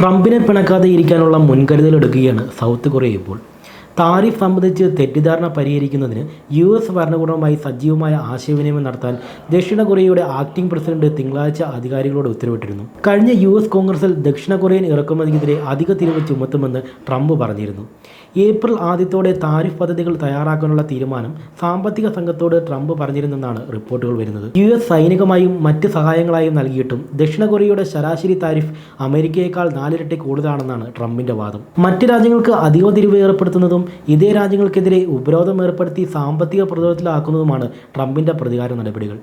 ട്രംപിനെ പിണക്കാതെ ഇരിക്കാനുള്ള മുൻകരുതൽ എടുക്കുകയാണ് സൗത്ത് കൊറിയ ഇപ്പോൾ. താരിഫ് സംബന്ധിച്ച് തെറ്റിദ്ധാരണ പരിഹരിക്കുന്നതിന് യു എസ് ഭരണകൂടവുമായി സജീവമായ ആശയവിനിമയം നടത്താൻ ദക്ഷിണ കൊറിയയുടെ ആക്ടിംഗ് പ്രസിഡന്റ് തിങ്കളാഴ്ച അധികാരികളോട് ഉത്തരവിട്ടിരുന്നു. കഴിഞ്ഞ യു എസ് കോൺഗ്രസിൽ ദക്ഷിണ കൊറിയൻ ഇറക്കുമതിക്കെതിരെ അധിക തിരിവ് ചുമത്തുമെന്ന് ട്രംപ് പറഞ്ഞിരുന്നു. ഏപ്രിൽ ആദ്യത്തോടെ താരിഫ് പദ്ധതികൾ തയ്യാറാക്കാനുള്ള തീരുമാനം സാമ്പത്തിക സംഘത്തോട് ട്രംപ് പറഞ്ഞിരുന്നെന്നാണ് റിപ്പോർട്ടുകൾ വരുന്നത്. യു എസ് സൈനികമായും മറ്റ് സഹായങ്ങളായും നൽകിയിട്ടും ദക്ഷിണ കൊറിയയുടെ ശരാശരി താരിഫ് അമേരിക്കയേക്കാൾ നാലിരട്ടി കൂടുതലാണെന്നാണ് ട്രംപിന്റെ വാദം. മറ്റ് രാജ്യങ്ങൾക്ക് അധിക തിരിവ് ഏർപ്പെടുത്തുന്നതും ഇതേ രാജ്യങ്ങൾക്കെതിരെ ഉപരോധം ഏർപ്പെടുത്തി സാമ്പത്തിക പ്രതിരോധത്തിലാക്കുന്നതുമാണ് ട്രംപിന്റെ പ്രതികാര നടപടികൾ.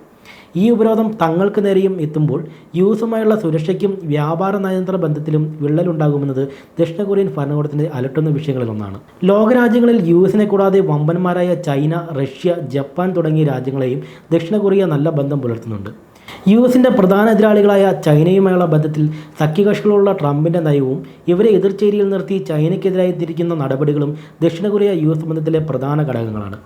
ഈ ഉപരോധം തങ്ങൾക്ക് നേരെയും എത്തുമ്പോൾ യു സുരക്ഷയ്ക്കും വ്യാപാര നയതന്ത്ര ബന്ധത്തിലും വിള്ളലുണ്ടാകുമെന്നത് ദക്ഷിണ കൊറിയൻ ഭരണകൂടത്തിന്റെ അലട്ടുന്ന വിഷയങ്ങളിലൊന്നാണ്. ലോകരാജ്യങ്ങളിൽ യു എസിനെ കൂടാതെ വമ്പന്മാരായ ചൈന റഷ്യ ജപ്പാൻ തുടങ്ങിയ രാജ്യങ്ങളെയും ദക്ഷിണ കൊറിയ നല്ല ബന്ധം പുലർത്തുന്നുണ്ട്. യു എസിന്റെ പ്രധാന എതിരാളികളായ ചൈനയുമായുള്ള ബന്ധത്തിൽ സഖ്യകക്ഷികളുള്ള ട്രംപിന്റെ നയവും ഇവരെ എതിർചേരിയിൽ നിർത്തി ചൈനയ്ക്കെതിരായി തിരിക്കുന്ന നടപടികളും ദക്ഷിണ കൊറിയ യു എസ് ബന്ധത്തിലെ പ്രധാന ഘടകങ്ങളാണ്.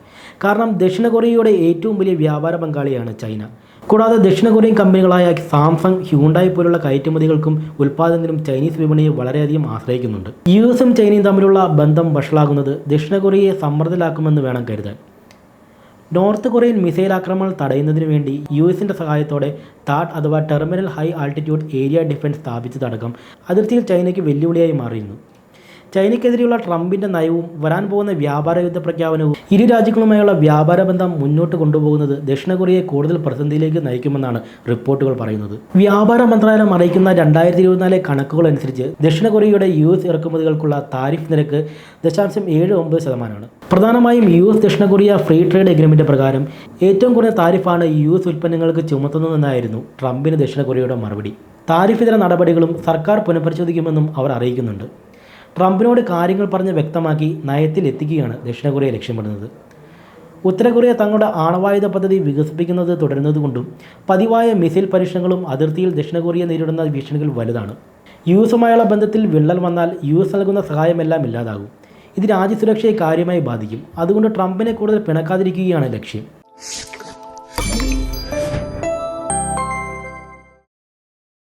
കാരണം ദക്ഷിണ കൊറിയയുടെ ഏറ്റവും വലിയ വ്യാപാര പങ്കാളിയാണ് ചൈന. കൂടാതെ ദക്ഷിണ കൊറിയൻ കമ്പനികളായ സാംസങ് ഹ്യൂണ്ടായി പോലുള്ള കയറ്റുമതികൾക്കും ഉൽപ്പാദനത്തിനും ചൈനീസ് വിപണിയെ വളരെയധികം ആശ്രയിക്കുന്നുണ്ട്. യു എസും ചൈനയും തമ്മിലുള്ള ബന്ധം വഷളാകുന്നത് ദക്ഷിണ കൊറിയയെ സമ്മർദ്ദത്തിലാക്കുമെന്ന് വേണം കരുതാൻ. നോർത്ത് കൊറിയൻ മിസൈൽ ആക്രമണം തടയുന്നതിന് വേണ്ടി യു എസിന്റെ സഹായത്തോടെ താഡ് അഥവാ terminal high altitude area defence സ്ഥാപിച്ചതടക്കം അതിർത്തിയിൽ ചൈനയ്ക്ക് വെല്ലുവിളിയായി മാറിയിരുന്നു. ചൈനയ്ക്കെതിരെയുള്ള ട്രംപിന്റെ നയവും വരാൻ പോകുന്ന വ്യാപാര യുദ്ധ പ്രഖ്യാപനവും ഇരു രാജ്യങ്ങളുമായുള്ള വ്യാപാര ബന്ധം മുന്നോട്ട് കൊണ്ടുപോകുന്നത് ദക്ഷിണ കൊറിയയെ കൂടുതൽ പ്രതിസന്ധിയിലേക്ക് നയിക്കുമെന്നാണ് റിപ്പോർട്ടുകൾ പറയുന്നത്. വ്യാപാര മന്ത്രാലയം അറിയിക്കുന്ന രണ്ടായിരത്തി ഇരുപത്തിനാലെ കണക്കുകൾ അനുസരിച്ച് ദക്ഷിണ കൊറിയയുടെ യു എസ് ഇറക്കുമതികൾക്കുള്ള താരിഫ് നിരക്ക് ദശാംശം ഏഴ് ഒമ്പത് ശതമാനമാണ്. പ്രധാനമായും യു എസ് ദക്ഷിണ കൊറിയ ഫ്രീ ട്രേഡ് എഗ്രിമെന്റ് പ്രകാരം ഏറ്റവും കുറഞ്ഞ താരിഫാണ് യു എസ് ഉൽപ്പന്നങ്ങൾക്ക് ചുമത്തുന്നതെന്നായിരുന്നു ട്രംപിന് ദക്ഷിണ കൊറിയയുടെ മറുപടി. താരിഫ് ഇതര നടപടികളും സർക്കാർ പുനഃപരിശോധിക്കുമെന്നും അവർ അറിയിക്കുന്നുണ്ട്. ട്രംപിനോട് കാര്യങ്ങൾ പറഞ്ഞ് വ്യക്തമാക്കി നയത്തിൽ എത്തിക്കുകയാണ് ദക്ഷിണ കൊറിയ ലക്ഷ്യമിടുന്നത്. ഉത്തര കൊറിയ തങ്ങളുടെ ആണവായുധ പദ്ധതി വികസിപ്പിക്കുന്നത് തുടരുന്നതുകൊണ്ടും പതിവായ മിസൈൽ പരീക്ഷണങ്ങളും അതിർത്തിയിൽ ദക്ഷിണ കൊറിയ നേരിടുന്ന ഭീഷണികൾ വലുതാണ്. യു എസുമായുള്ള ബന്ധത്തിൽ വിള്ളൽ വന്നാൽ യു എസ് നൽകുന്ന സഹായമെല്ലാം ഇല്ലാതാകും. ഇത് രാജ്യസുരക്ഷയെ കാര്യമായി ബാധിക്കും. അതുകൊണ്ട് ട്രംപിനെ കൂടുതൽ പിണക്കാതിരിക്കുകയാണ് ലക്ഷ്യം.